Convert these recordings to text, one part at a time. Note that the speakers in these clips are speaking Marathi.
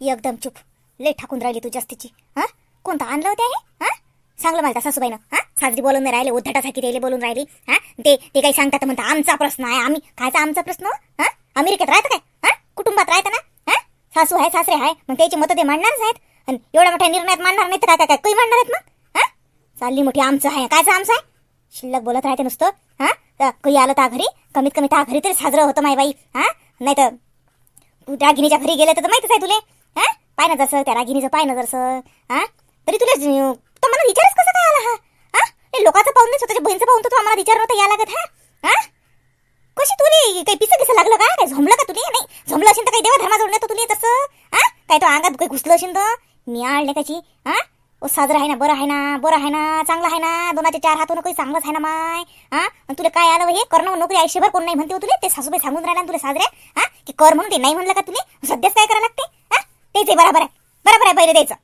एकदम चुप. लय ठाकून राहिली तू जास्तीची. हा? कोणता आणलं होते हे? हा? सांगलं मला सासूबाईनं. हा? साजरी बोलून नाही राहिले उद्धटासाठी राहिले बोलून राहिली. हा? ते ते काही सांगतात म्हणता आमचा प्रश्न आहे आम्ही कायचा आमचा प्रश्न? हा? अमेरिकेत राहतं काय? हा? कुटुंबात राहतं ना? हा? सासू आहे सासरे आहे मग त्याची मतं ते मांडणारच आहेत आणि एवढ्या मोठ्या निर्णयात मांडणार नाही तर काय काय काही मांडणार आहेत मग? हा? चालली मोठी आमचं आहे. कायचं आमचं आहे? शिल्लक बोलत राहते नुसतं. हा? काही आलं त्या घरी कमीत कमी त्या घरी तरी साजरं होतं माय बाई हा? नाही तर तू त्या घरी गेले तर माहितीच आहे तुले. हा? पाय ना जसं त्या रागिनीचं पाय ना जसं हा? तरी तुला ज- तर मला विचारच कसं काय आला हा? हा? हे लोकांचं पाहून नाही स्वतःच्या बहिणीचं पाहून तर तू आम्हाला विचार नव्हता या लागत हा? हा? कशी तुले काही पिसं पिसं लागलं का? काय झोमलं का तुले? नाही. झोमलं असेल तर काही देवा धर्माजवळ नेतो तुले तसं हा? काय तो अंगात काही घुसलं असेल तर? मी आणले त्याची हा? ओ साजरं आहे ना बरं आहे ना बरं आहे ना चांगलं आहे ना दोनाचे चार हातून काही चांगलंच आहे ना माय हा? तुला काय आलं हे? करणं नोकरी आयुष्यभर कोण नाही म्हणते हो तुले? ते सासूबाई सांगून राहिला ना तुला साजरे हा? की कर म्हणून ते नाही म्हणलं का तुले? सध्याच काय करायला लागते हा? तेच आहे बरोबर आहे. बरोबर आहे पहिले द्यायचं.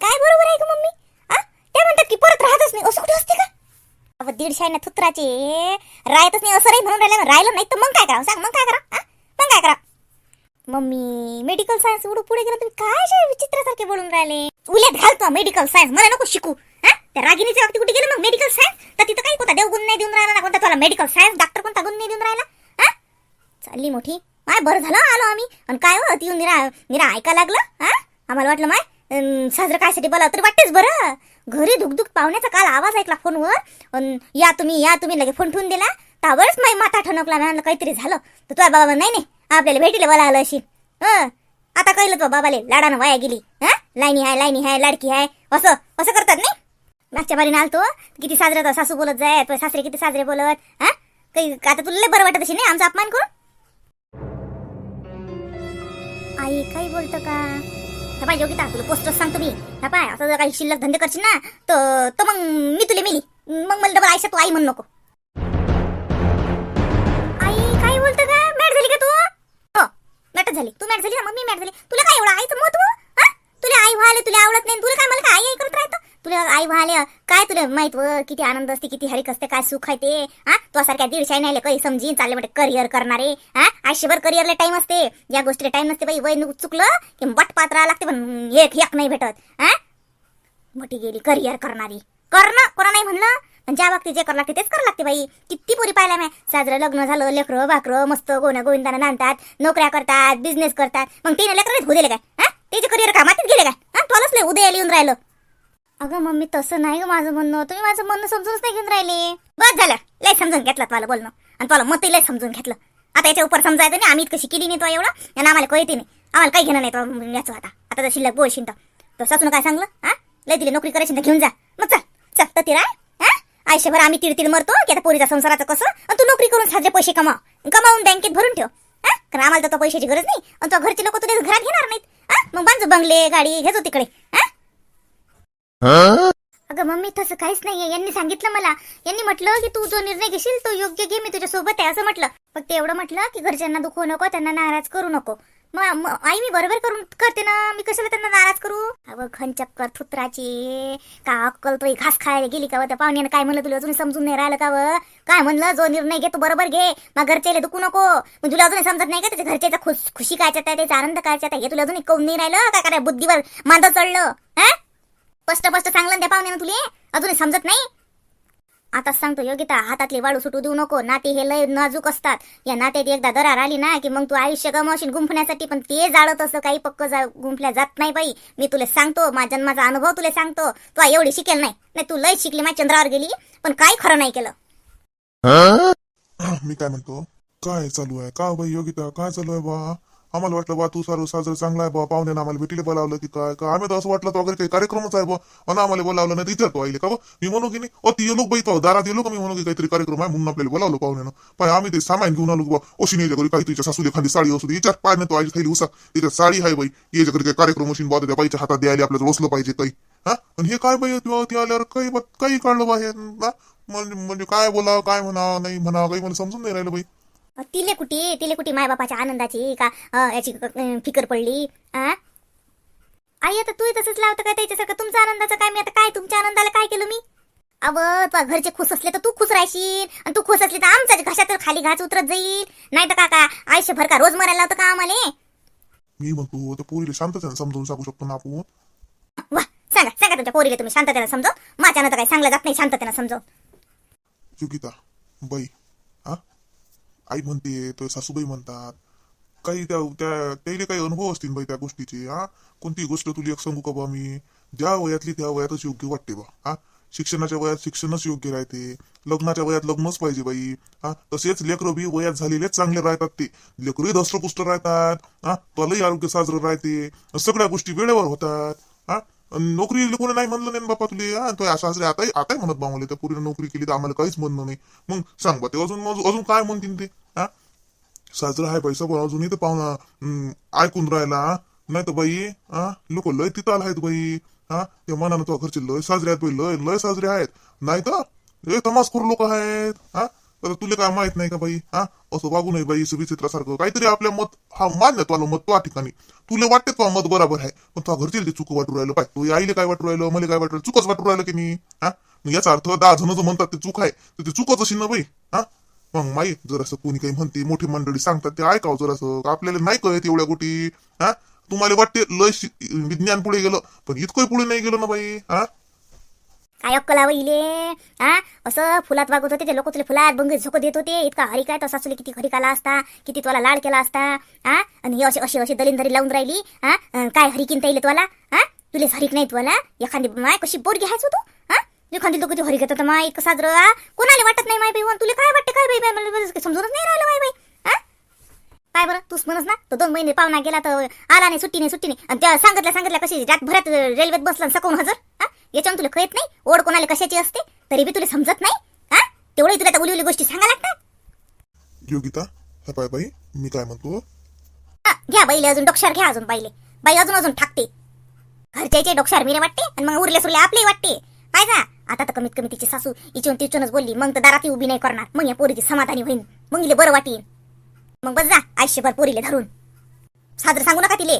काय बरोबर आहे का मम्मी? हा त्या म्हणतात की परत राहतच नाही. असं कुठे असते का? अहो दीडशे आहे ना थुत्राचे राहतच नाही असं नाही म्हणून राहिलं राहिलं नाही तर मग काय करा सांग मग काय करा मग काय करा मम्मी मेडिकल सायन्स उडू पुढे गेला तुम्ही काय असे विचित्रासारखे बोलून राहिले? उलट घालतो मेडिकल सायन्स मला नको शिकू. हा त्या रागिनीच्या बाबतीत कुठे गेलं मग मेडिकल सायन्स तर तिथं काही कोणता देव गुण नाही देऊन राहिला ना कोणता तुला मेडिकल सायन्स डॉक्टर कोणता गुण नाही देऊन राहिला? हा चालली मोठी. माय बरं झालं आलो आम्ही. आणि काय हो ती निरा निरा ऐका लागलं? हा? आम्हाला वाटलं माय अन, साजरं कायसाठी बोला तर वाटतेच बरं. घरी धुकधुक पाहुण्याचा काल आवाज ऐकला फोनवर. अन, या तुम्ही या तुम्ही लगे फोन ठेवून दिला. त्यावरच माई माथा ठणकला मी म्हणलं काहीतरी झालं. तर तुझ्या बाबा नाही नाही आपल्याला भेटीला बोला आलं अशी हं? आता कळलं तो बाबाले लाडानं वाया गेली. हा? लाईनी आहे लाईनी आहे लाडकी आहे असं असं करतात नाही? मागच्या बारीने आलतो. किती साजरे सासू बोलत जाय सासरे किती साजरे बोलत. हा? काही आता तुला बरं वाटत अशी नाही आमचा अपमान करून? आई काही बोलतं का? हा पाय योगिता तुला पोस्टर सांगतो मी. हा पाय असं जर काही शिल्लक धंदे करशील ना तर तर मग मी तुला मिली. मग मला डबल आयुष्यात तू आई म्हणू नको. आई काय बोलतं का? मॅट झाली का तू? हो मॅटच झाली. तू मॅट झाली ना मग मी मॅट झाली. तुला काय एवढं आईचं महत्त्व? हा? तुला आई व्हायला तुला आवडत नाही तुला काय मला काय आई तुला आई व्हायला काय तुला माहीत व किती आनंद असते किती हरिक असते काय सुख आहे ते हा? तो सारख्या दीडशे नाही काही समजीन चालले म्हणजे करिअर करणारे हा? आयुष्यभर करिअरला टाइम असते. या गोष्टीला टाइम नसते बाई वय चुकलं की बट पात्रा लागते पण एक एक नाही भेटत हा? मोठी गेली करिअर करणारी. करणं कोणा नाही म्हणलं? पण ज्या बाबतीत जे करावं लागते तेच करावं लागते बाई. किती पोरी पाहिल्या मी साजरं लग्न झालं लेकरं भाकरं मस्त गोण्या गोविंदानं नांदतात नोकऱ्या करतात बिझनेस करतात. मग तिने लेकरं होऊ दिले काय हा? त्याचे करिअर कामातच गेले काय हा? तुलाच नाही उदयाला येऊन राहिलं. अगं मम्मी तसं नाही ग माझं म्हणणं. तुम्ही माझं म्हणणं समजूनच नाही घेऊन राहिले. बस झालं. लय समजून घेतलं तुम्हाला बोलणं. आणि तुला मत लय समजून घेतलं. आता याच्या उपर समजायचं नाही. आम्ही कशी केली नाही तो एवढं. आणि आम्हाला कळते नाही. आम्हाला काही घेणं नाही तो याचं आता. आता तर शिल्लक बोलशील तर तो सासून काय सांगलं? हा? लय दिली नोकरी करायची तर घेऊन जा. मग चल. चल. तर तिरा हा? आयुष्यभर आम्ही तिरतील मरतो. की आता पोरीचा संसाराचं कसं? आणि तू नोकरी करून साजरे पैसे कमाव. कमावून बँकेत भरून ठेव. हा? कारण आम्हाला तर तो पैशाची गरज नाही. आणि तो घरचे लोक तुझ्या घरात घेणार नाहीत. हा? मग बांधू बंगले गाडी घेतो तिकडे. हा? अगं मम्मी तसं काहीच नाहीये. यांनी सांगितलं मला. यांनी म्हटलं की तू जो निर्णय घेशील तो योग्य घे. मी तुझ्या सोबत आहे असं म्हटलं. फक्त एवढं म्हटलं की घरच्यांना दुखवू नको त्यांना नाराज करू नको. मग आई मी बरोबर करून करते ना. मी कशाला त्यांना नाराज करू? अगं खंचक्कर थुत्राची. का अक्कल तो घास खायला गेली का व? त्या पाहुण्यानं काय म्हणलं तुला? अजून समजून नाही राहिलं का व? काय म्हणलं? जो निर्णय घे तो बरोबर घे. मग घरच्याला दुखू नको. मग तुला अजून समजत नाही का? त्याच्या घरच्याचा खुश खुशी काय आहे त्याचा आनंद काय आहे? हे तुला अजून कौन नाही राहिलं? काय काय बुद्धीवर मांद चढलं. हा? स्पष्ट स्पष्ट सांगलं ना त्या पाहुण्यानं तुले. अजूनही समजत नाही. आताच सांगतो योगिता हातातली वाळू सुटू देऊ नको. नाते हे लय नाजूक असतात. या नात्यात एकदा दरार आली ना की मग तू आयुष्य गमावशील गुंफण्यासाठी पण ते जाळत असं काही पक्क जा गुंफल्या जात नाही बाई. मी तुला सांगतो माझ्या जन्माचा अनुभव तुला सांगतो. तू एवढी शिकेल नाही. नाही तू लय शिकली माझ्या चंद्रावर गेली पण काही खरं नाही केलं. मी काय म्हणतो? काय चालू आहे? का बाई योगिता काय चालू आहे बा? आम्हाला वाटलं बा तू सारू साजरं चांगला आहे बा पाहुण्यानं आम्हाला भेटीला बोलावलं की काय का? आम्ही तर असं वाटलं तो वगैरे काही कार्यक्रमच आहे बा आणि आम्हाला बोलावलं नाही तिथे तो आईले का बा? मी म्हणू की नाही ओ ती येलो बाई तो दारात येलो का मी म्हणू की काहीतरी कार्यक्रम आहे म्हणून आपल्याला बोलावलं पाहुण्यानं. पण आम्ही ते सामान घेऊन आलो बा ओशी नाही घरी काही तुझ्या सासू एखादी साडी असू दे याच्यात पाय नाही तो आई खाली उसा तिच्यात साडी आहे बाई याच्या घरी काही कार्यक्रम मशीन बा त्या बाईच्या हातात द्यायला आपल्याला रोसलं पाहिजे काही. हा? आणि हे काय बाई ती आल्यावर काही काही काढलं बा हे? म्हणजे काय बोलावं काय म्हणावं नाही म्हणावं काही मला समजून नाही राहिलं बाई. तिले कुठे? तिले कुठे मायबापाच्या आनंदाची का याची फिकर पडली? आई आता तू तसंच लावतं का त्याच्यासारखं? तुमच्या आनंदाचं काय? मी आता काय तुमच्या आनंदाला काय केलं मी? अव तुझ्या घरचे खुश असले तर तू खुश राहशील. आणि तू खुश असली तर आमच्या घशात खाली घास उतरत जाईल. नाही तर काका आयुष्यभर का रोज मरायला लावतं का आम्हाला? मी म्हणतो त्या पोरीला शांततेने समजावून सांगू शकतो ना आपण. वा सांगा सांगा तुमच्या पोरीला तुम्ही शांततेनं समजव माझ्यानं तर काही सांगलं जात नाही शांततेनं समजव योगिता बाई आई म्हणते तर सासूबाई म्हणतात. काही त्या त्या त्याला काही अनुभव असतील बाई त्या गोष्टीचे हा? कोणती गोष्ट तुला एक सांगू का बा मी? ज्या वयातली त्या वयातच योग्य वाटते बा हा? शिक्षणाच्या वयात शिक्षणच योग्य राहते. लग्नाच्या वयात लग्नच पाहिजे बाई हा? तसेच लेकरं बी वयात झालेले चांगले राहतात ते. लेकरही दष्टपुष्ट राहतात हा? त्यालाही आरोग्य साजरं राहते. सगळ्या गोष्टी वेळेवर होतात हा? नोकरी कोणी नाही म्हणलं नाही ना बापा तुले तो तो असले आता आता म्हणत बा मला त्या पुरीनं नोकरी केली तर आम्हाला काहीच म्हणणं नाही. मग सांग बा ते अजून अजून काय म्हणतील ते हा? साजरा आहे पैसा पण अजूनही तर पाहुणा ऐकून राहिला नाही तर बाई हा लोक लय तिथं आहेत बाई हा? ते मनानं तो घरचे लय साजरे आहेत बाई लय लय साजरे आहेत. नाही तर हे तमासखोर लोक आहेत हा? तर तुला काय माहीत नाही का बाई? हा? असं वागू नये बाई विचित्रासारखं काहीतरी आपल्या मत हा मान्य तुला मत तो ठिकाणी. तुला वाटते तो मत बरोबर आहे? पण तो घरचे ते चुक वाटू राहिलं. पाय तू आईले काय वाटू राहिलं? मला काय वाटू राहिलं? चुकच वाटू राहिलं की नाही? हा? मग याचा अर्थ दहा जण जो म्हणतात ते चूक आहे तर ते चुकच अशी ना बाई. हा? मग माई जरासं कोणी काही म्हणते मोठी मंडळी सांगतात ते ऐकावं जरासं आपल्याला नाही कळत एवढ्या गोटी? हा? तुम्हाला वाटते लय विज्ञान पुढे गेलं पण इतकं पुढे नाही गेलो ना बाई. हा? काय अक्कल हवं इले? हा? असं फुलात वागत होते ते लोक तुला फुलात बंग झोक देत होते. इतका हरी काय तसा तुला किती हरी काला असता किती तुला लाड केला असता हा? आणि हे असे अशी अशी दलिंदरी लावून राहिली हा? काय हरी किनता येईल तुला हा? तुले हरीक नाही तुला? एखादी माय कशी बोट घ्यायचो तू हा? एखादी लोक किती हरी घेतात माय एक साजरं कोणाला वाटत नाही माय बाई वन तुला काय वाटतं काय बाई बाई? मला समजूनच नाही राहिलं माय बाई हा? काय बरं? तूच म्हणस ना? तो दोन महिने पाहुणा गेला तर आला नाही सुट्टी नाही सुट्टी नाही. आणि त्या सांगितल्या सांगितल्या कशी रातभरात रेल्वेत बसला आणि सकवून हजर? याच्यावर तुला कळत नाही? ओढ कोणाला कशाची असते? तरी बी तुला समजत नाही? हा? तेवढी तुला उली उली गोष्टी सांगा लागतात? योगिता हा पाय बाई मी काय म्हणतो? हा, घ्या बाईले अजून डोक्षार घ्या अजून बाईले. बाई अजून अजून ठाकते. घरच्याचे डोक्षार मिरे वाटते आणि मग उरले सुरले आपले वाटते. काय का आता तर कमीत कमी तिची सासू इचून तिचूनच बोलली मग तर दारात उभी नाही करणार. मग या पोरीची समाधानी होईल मग इले बरं वाटेल मग बस जा आयुष्यभर पोरीले धरून. साजरं सांगू नका तिले.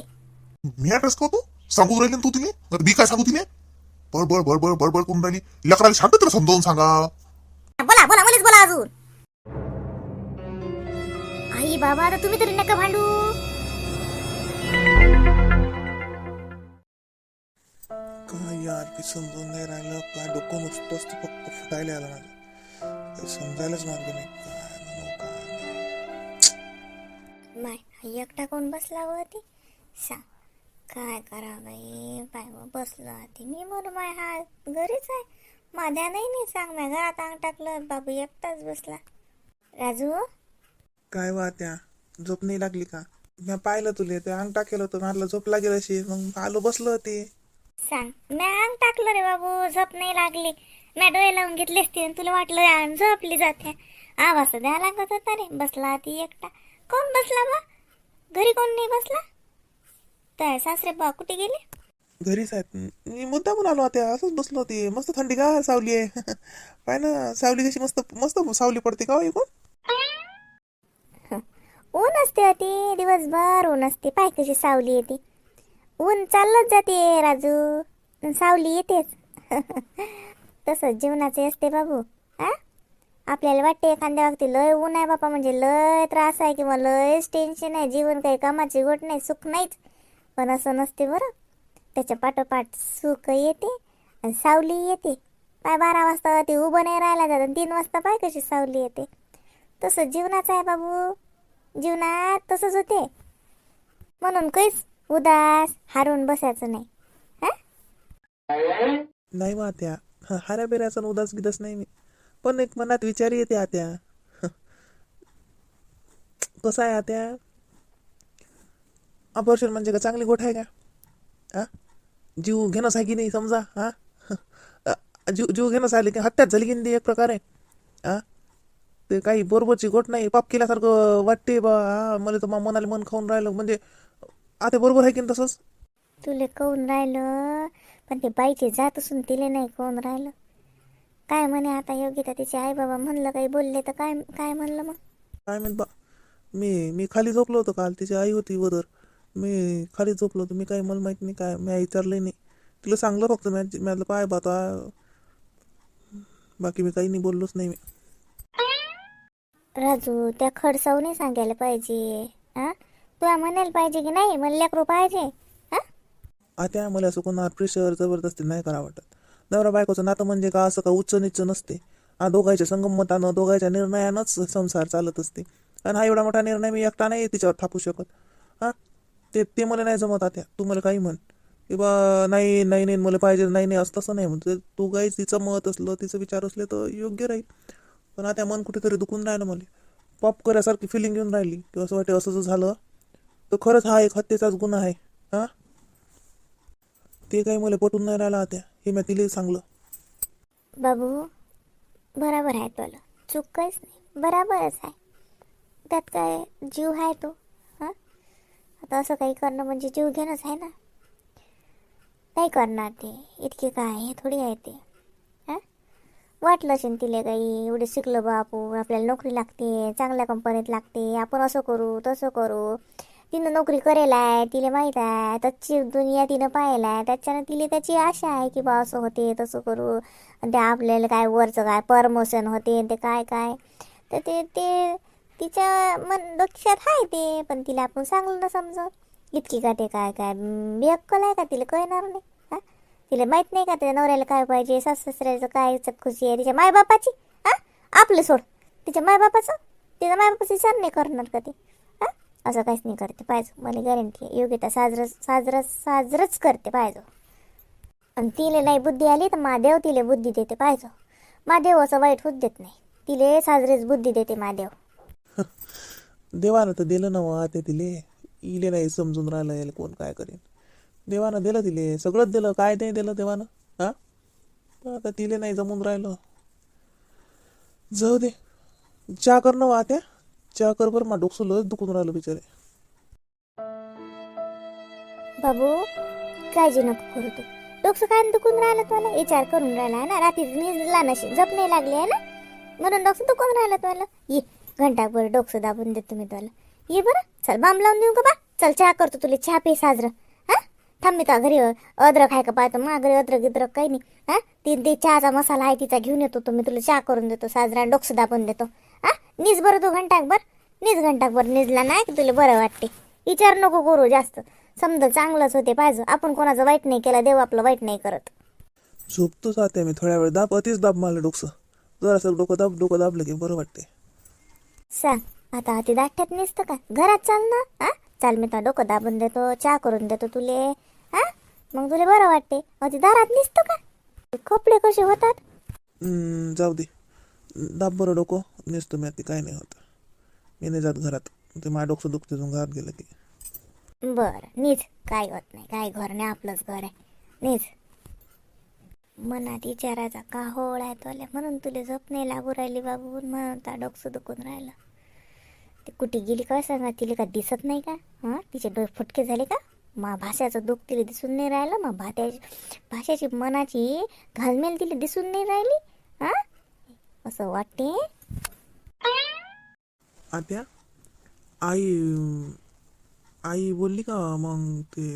मी ऍड्रेस करतो? सांगू राहिले ना तू तिने मी काय सांगू तिने बडबड बडबड बडबड करून राहिली. लेकराला शांततेने समजावून सांगा. बोला बोला मलाच बोला अजून. आई बाबा आता तुम्ही तरी नका भांडू. काय यार की समजून नाही राहिलं. काय डोकं नुसतंच ते फक्त फुटायला आलं माझं काही समजायलाच मार्ग नाही. काय म्हणू काय नाही. माय हा एकटा कोण बसला होती सांग. काय करा बाई बाय बसलो होती मी म्हणू माय हा घरीच आहे. माझ्या नाही नाही सांग. माय घरात अंग टाकलं. बाबू एकटाच बसला. राजू? काय वा त्या? झोप नाही लागली का? मी पाहिलं तुले ते अंग टाकेलं होतं. मला झोप लागेल अशी. मग आलो बसलो होते. सांग. मी अंग टाकलं रे बाबू. झोप नाही लागली. मी डोळे लावून घेतले असते तुला वाटलं झोपली जाते. आवाज तर द्या लागत होता रे. बसला ती एकटा. कोण बसला बा? घरी कोण नाही बसला? तर सासरे बा कुठे गेले? घरीच आहेत. मी मुद्दा पण आलो होत्या असंच बसलो होती. मस्त थंडी का सावली आहे? पाय ना सावली कशी मस्त मस्त सावली पडते का हो इकडून? ऊन असते होती दिवसभर ऊन असते. पाय कशी सावली येते ऊन चाललंच जाते राजू. अन सावली येतेच. तसंच जीवनाचे असते बाबू. हा आपल्याला वाटते एखाद्या वक्ती लय ऊन आहे बापा. म्हणजे लय त्रास आहे किंवा लयच टेन्शन आहे. जीवन काही कामाची गोट नाही सुख नाहीच. पण असं नसते बरं. त्याच्या पाठोपाठ सुख येते आणि सावली येते. पाय बारा वाजता ते उभं नाही राहायला जात तीन वाजता पाय कशी सावली येते. तसं जीवनाचं आहे बाबू. जीवनात तसंच होते. म्हणून काहीच उदास हारून बसायचं नाही. हा? नाही मग आत्या ह- हाऱ्या बेऱ्याचा उदास गिदास नाही मी. पण एक मनात विचार येते आत्या. कसं आहे आत्या? अबॉर्शन म्हणजे का चांगली गोष्ट आहे का? हा जीव घेणंच आहे की नाही समजा? हा जीव जीव घेणंच आले की हत्याच झाली की नाही एक प्रकारे? हा ते काही बरोबरची गोष्ट नाही. पाप केल्यासारखं वाटते बा. हा मला तर मनाला मन खाऊन राहिलं. म्हणजे आता बरोबर आहे की तसंच? तुले कहून राहिलं? पण ते बाईचे जात असून तिले नाही कहून राहिलं. काय म्हणे आता योग्यता तिचे आई बाबा म्हणलं काही बोलले तर काय काय म्हणलं मग? काय म्हणत बा? मी मी खाली झोपलो होतो काल. तिची आई होती वदर. मी खाली झोपलो होतो. मी काही मला माहीत नाही काय मी विचारलंही नाही. तिला सांगलं फक्त मी मी म्हटलं पाय बा आता बाकी मी काही नाही बोललोच नाही मी. राजू त्या खडसावने सांगायला पाहिजे हा तुला म्हणायला पाहिजे की नाही? मला लेकरू पाहिजे हा आता मला असं कोणावर प्रेशर जबरदस्ती नाही करा वाटत. नवरा बायकोचं नातं म्हणजे का असं का उच्च नीच नसते. हा दोघांच्या संगमतानं दोघांच्या निर्णयानंच संसार चालत असते. आणि हा एवढा मोठा निर्णय मी एकटा नाही तिच्यावर थापू शकत. हा ते ते मला नाही जमत आता तू मला काही म्हण. की बा नाही नाही नाही मला पाहिजे नाही नाही असं तसं नाही म्हणजे तू काही तिचं मत असलं तिचं विचार असले तर योग्य राहील. पण आता मन कुठेतरी दुखून राहिलं मला. पॉप करासारखी फिलिंग येऊन राहिली. की असं वाटते असं जर झालं तर खरंच हा एक हत्येचाच गुन्हा आहे. हा? ते काही मला पटून नाही राहिला आता हे मी तिला सांगलं. बाबू बराबर आहे तुला. चूक काहीच नाही. बराबरच आहे. त्यात काय जीव आहे तो? आता असं काही करणं म्हणजे जीव घेणंच आहे ना. नाही करणार ते? इतके काय हे थोडी आहे ते. हां? वाटलं असेल तिला काही. एवढे शिकलो बा आपण आपल्याला नोकरी लागते. चांगल्या कंपनीत लागते. आपण असं करू तसं करू. तिनं नोकरी करेल आहे. तिला माहीत आहे. त्याची दुनिया तिनं पाहिलं आहे. त्याच्यानं तिला त्याची आशा आहे की बा असं होते तसं करू. आणि ते आपल्याला काय वरचं काय परमोशन होते ते काय काय? तर ते ते तिच्या मन डोक्यात आहे ते पण तिला आपण सांगलं ना समजत इतकी का ते काय काय बेअक्कल आहे का तिला कळणार नाही हा? तिला माहीत नाही का त्याच्या नवऱ्याला काय पाहिजे सास सासऱ्याचं काय खुशी आहे तिच्या मायबापाची हा? आपलं सोड. तिच्या मायबापाचं तिच्या मायबापाचा विचार नाही करणार का ते हा? असं काहीच नाही करते पाहिजे मला गॅरंटी आहे. योग्यता साजरं साजरं साजरंच करते पाहिजे आणि तिले नाही बुद्धी आली तर महादेव तिले बुद्धी देते पाहिजे महादेव असं वाईट होत देत नाही. तिले साजरेच बुद्धी देते महादेव. देवानं तर दिलं ना ते तिले इले नाही समजून राहिलं याला कोण काय करेन. देवानं दिलं तिले सगळंच दिलं. काय नाही दिलं देवानं? हा? आता तिले नाही जमून राहिलं. जाऊ दे. चहा कर ना त्या चहा कर बरं मा डोकं दुखून राहिलं बिचारे. बाबू काळजी नको करू तू. डोकं काय दुखून राहिलं तुला? विचार करून राहिला आहे ना? रात्री निजला नशी झोप नाही लागली आहे ना? म्हणून डोकं दुखून राहिलं तुला. ये. घंटाभर डोकसं दाबून देतो मी तुला ये बरं. चल बाम लावून देऊ का बा? चल चहा करतो तुला. चहा पे साजरं. हा? थांब मी तुझ्या घरी अद्रक आहे का पाहतो? मग घरी अद्रक गिद्रक काही नाही. हा? ती ते चहाचा मसाला आहे तिचा घेऊन येतो तो. मी तुला चहा करून देतो साजरा डोकं दाबून देतो. हा? निज बरं तू घंटाकभर निज घंटाकभर निजला नाही की तुला? बरं वाटते. विचार नको करू जास्त. समजा चांगलंच होते पाहिजे. आपण कोणाचं वाईट नाही केलं देव आपलं वाईट नाही करत. झोपतोच जाते मी. थोड्या वेळ दाब अतिच दाब मला डोकं जरासं डोकं दाब डोकं दाबलं की बरं वाटते. सांग आता हाती दाट्यात नसतं का? घरात चाल ना हा? चाल मी तर डोकं दाबून देतो चहा करून देतो तुले हा? मग तुला बरं वाटते. अति दारात निसतं का? कपडे कसे होतात? हम्म, जाऊ दे. दाब बरं डोकं. नेसतो मी आता काय नाही होत. मी नाही जात घरात. ते माझ्या डोकं दुखते जाऊन घरात गेलं की. बरं नीच. काय होत नाही. काय घर नाही आपलंच घर आहे. नीच. मनात विचाराचा का होळ आहे तोले म्हणून तुले झोप नाही लागू राहिली बाबू म्हणून ता डोकसं दुखून राहिलं. ते कुठे गेली काय सांगा? तिला का दिसत नाही का? हां? तिचे डोळे फुटके झाले का? मा भाषाचं दुःख तिला दिसून नाही राहिलं? मग भात्या भाषेची मनाची घालमेल तिला दिसून नाही राहिली? हां? असं वाटते? आत्या आई आई बोलली का मग ते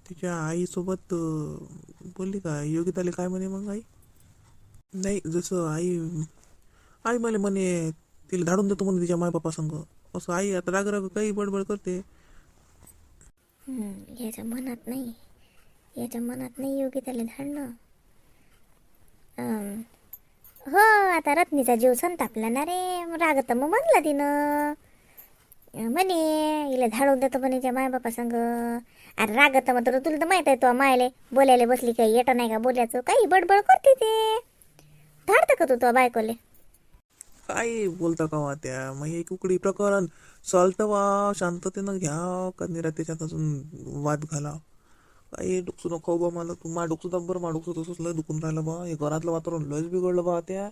तिच्या आईसोबत बोलली का योगिताले काय म्हणे मग आई? नाही जसं आई आई मला म्हणे तिला धाडून देतो म्हणे तिच्या मायबापा संग. असं आई आता राग राग काही बडबड करते. हम्म, याच्या मनात नाही. याच्या मनात नाही योगी धाडणं. हो आता रत्नीचा जीव संतापला ना रे. राग तर मग म्हणला तिनं. म्हणे इले झाडून देतो म्हणे त्या माय बापा संग. अरे रागत म्हणतो तुला तर माहीत आहे तो मायले बोलायला बसली काही येटा नाही का बोलायचं काही बडबड करते ते. धाडतं का तू तो बायकोले? काय बोलता का वा त्या? मग हे कुकडी प्रकरण. सॉल्ट वा शांततेनं घ्या का निरा त्याच्यात अजून वाद घाला. काय डुकसू नको बा मला तू मा डुकसू बरं मा डुकसू तसंच लय दुखून राहिलं बा. हे घरातलं वातावरण लयच बिघडलं बा त्या.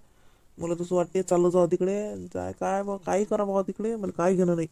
मला तसं वाटते चालू जावं तिकडे जाय काय बा काही करा बा तिकडे मला काय घेणं नाही.